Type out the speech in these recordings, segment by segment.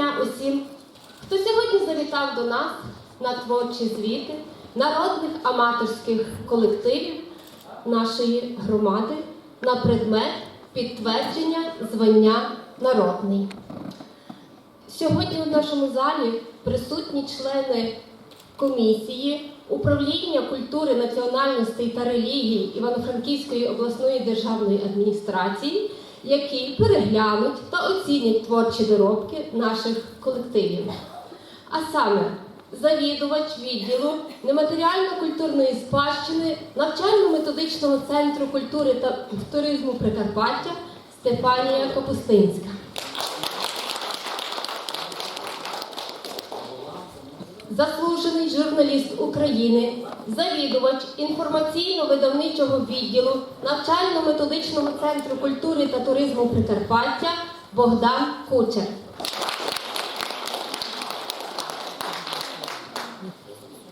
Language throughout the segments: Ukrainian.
дня усім, хто сьогодні завітав до нас на творчі звіти народних аматорських колективів нашої громади на предмет підтвердження звання народний. Сьогодні в нашому залі присутні члени комісії управління культури, національностей та релігій Івано-Франківської обласної державної адміністрації, які переглянуть та оцінять творчі доробки наших колективів. А саме завідувач відділу нематеріально-культурної спадщини навчально-методичного центру культури та туризму Прикарпаття Стефанія Капустинська. Заслужений журналіст України, завідувач інформаційно-видавничого відділу навчально-методичного центру культури та туризму Прикарпаття Богдан Кучер.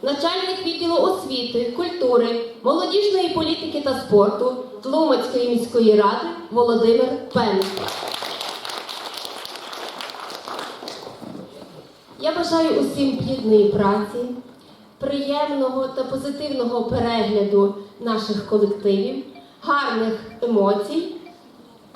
Начальник відділу освіти, культури, молодіжної політики та спорту Тлумацької міської ради Володимир Пен. Я бажаю усім плідної праці, приємного та позитивного перегляду наших колективів, гарних емоцій,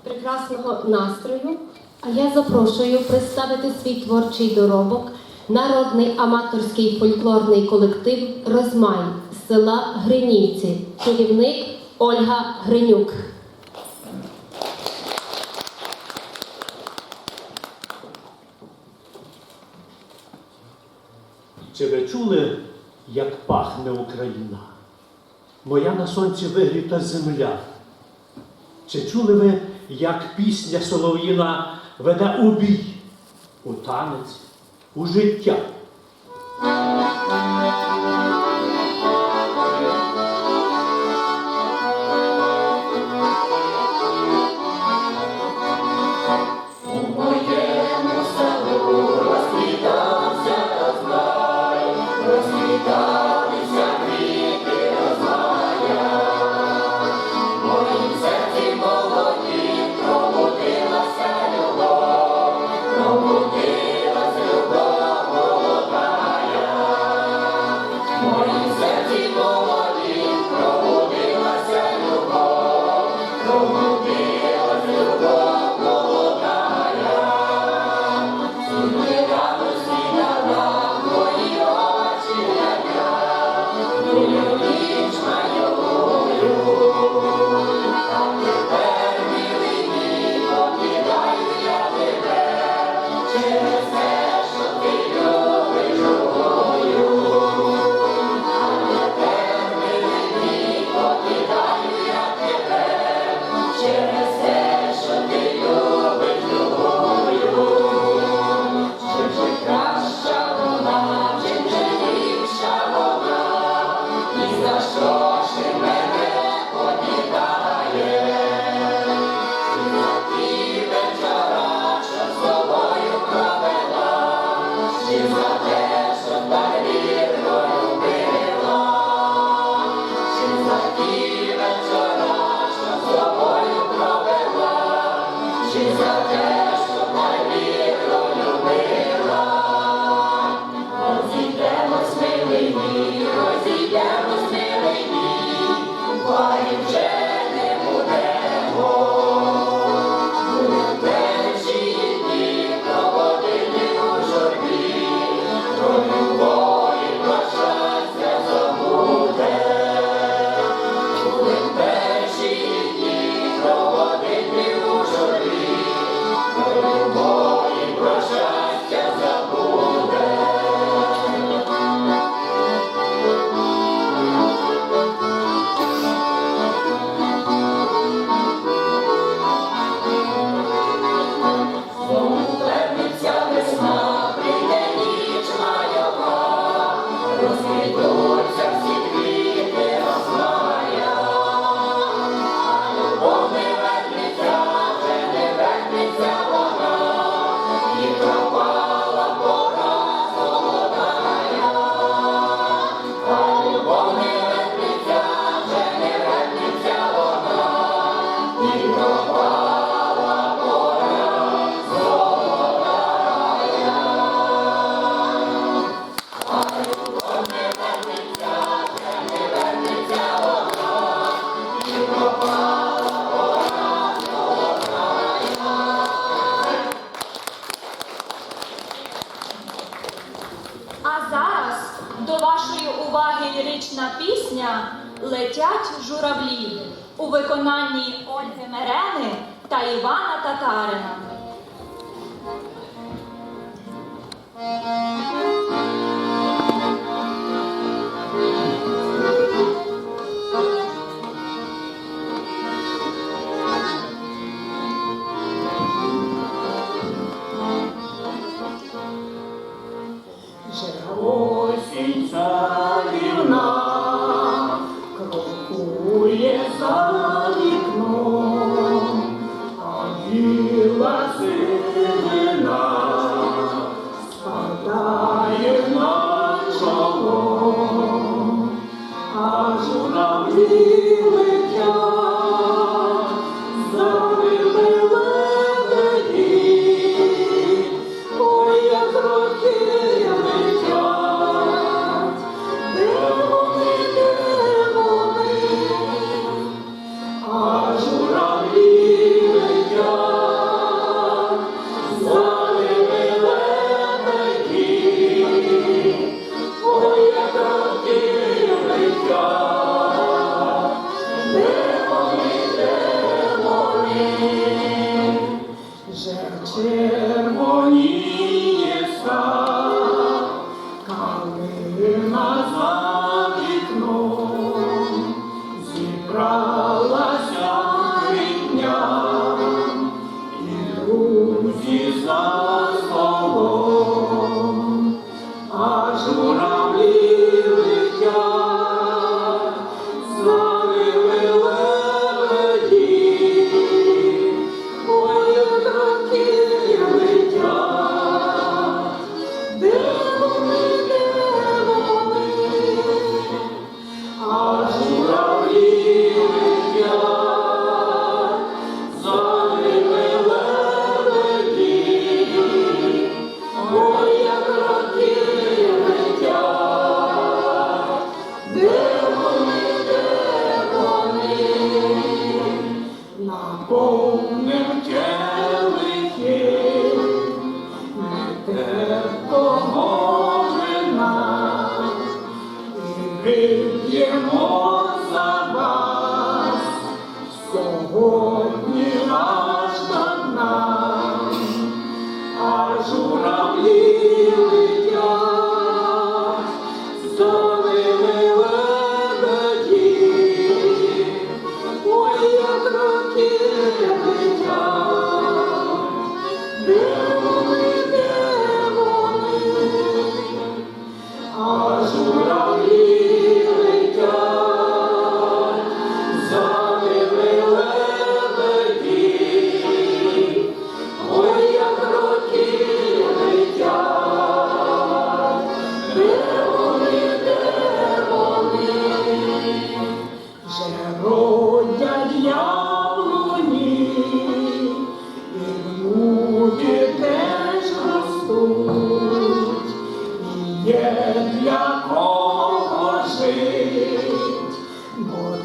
прекрасного настрою. А я запрошую представити свій творчий доробок народний аматорський фольклорний колектив Розмай з села Гринівці, керівник Ольга Гринюк. Чи ви чули, як пахне Україна? Моя на сонці вигріта земля. Чи чули ви, як пісня солов'їна веде у бій, у танець, у життя? Amen.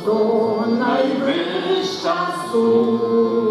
То найвища суть,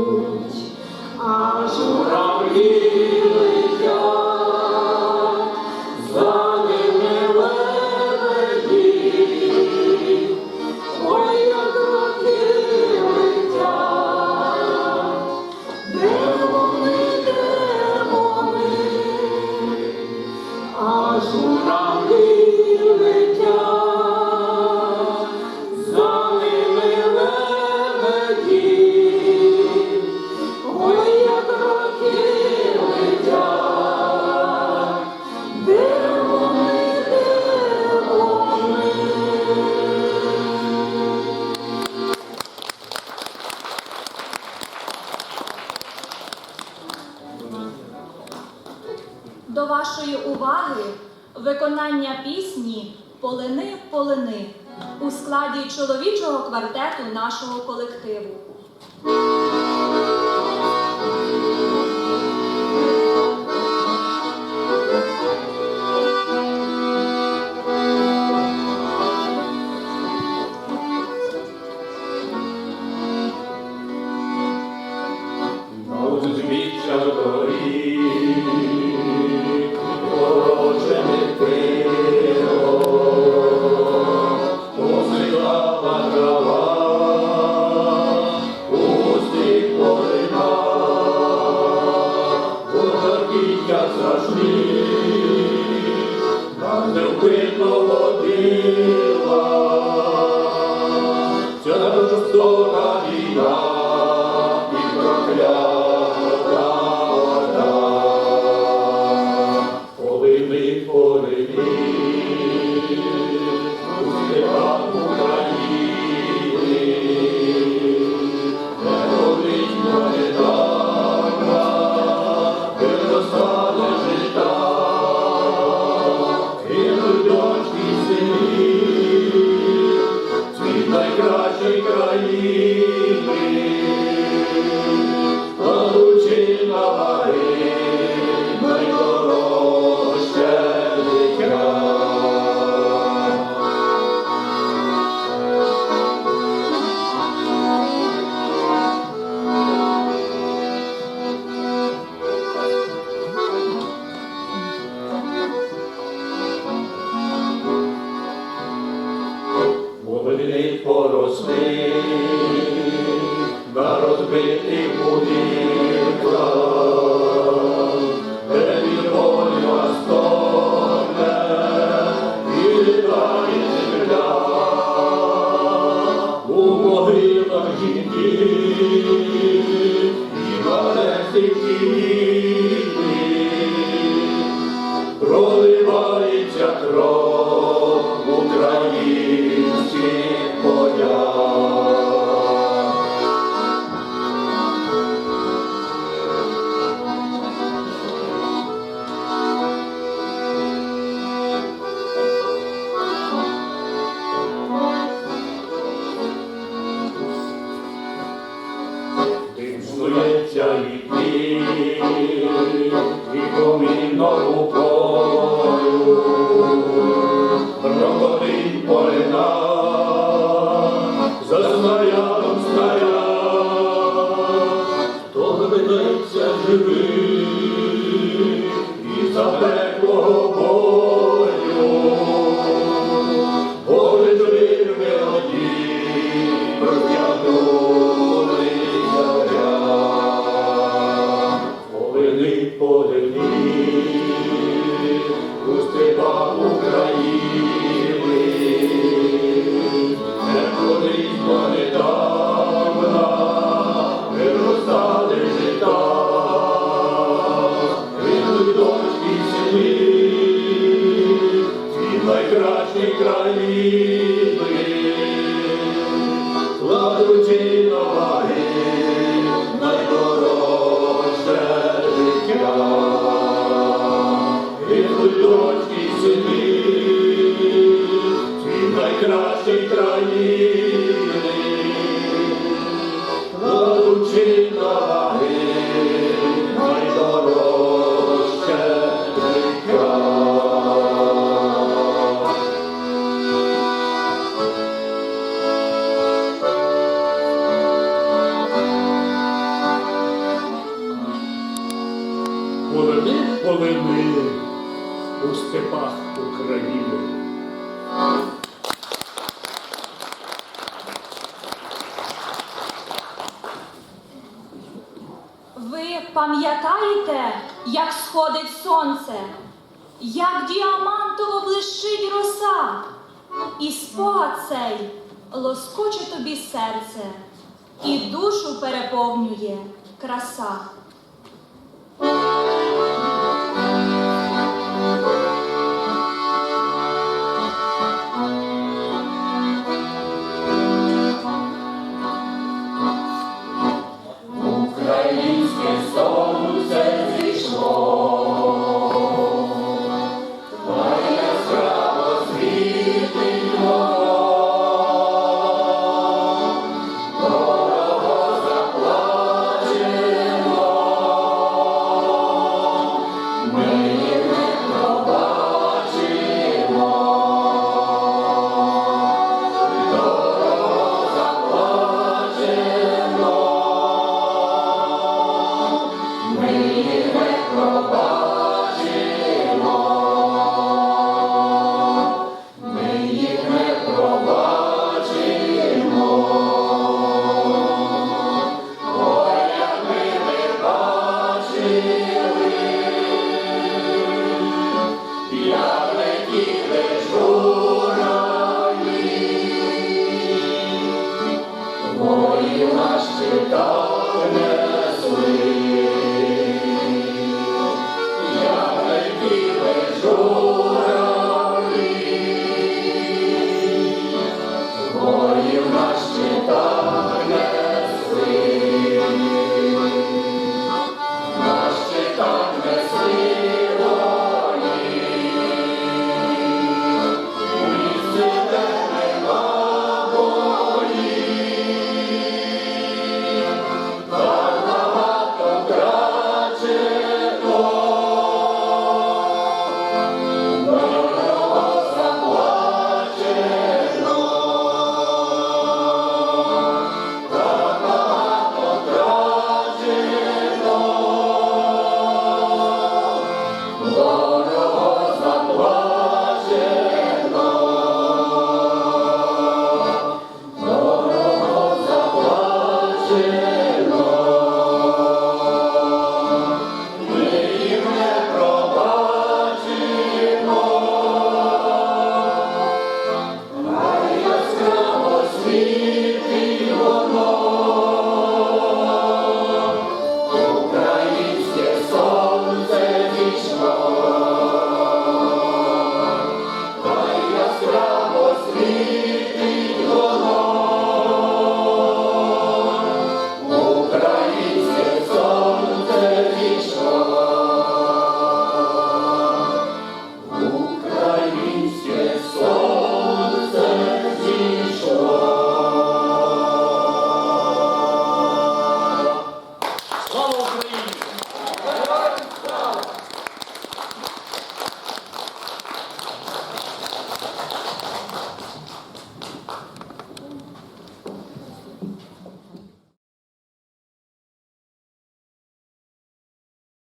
як завжди, нам невпинно водила, ця наша стора війна. землі поросли, на розбитих будівлях. у степах України. Ви пам'ятаєте, як сходить сонце, як діамантово блищить роса, і спогад цей лоскоче тобі серце, і душу переповнює краса.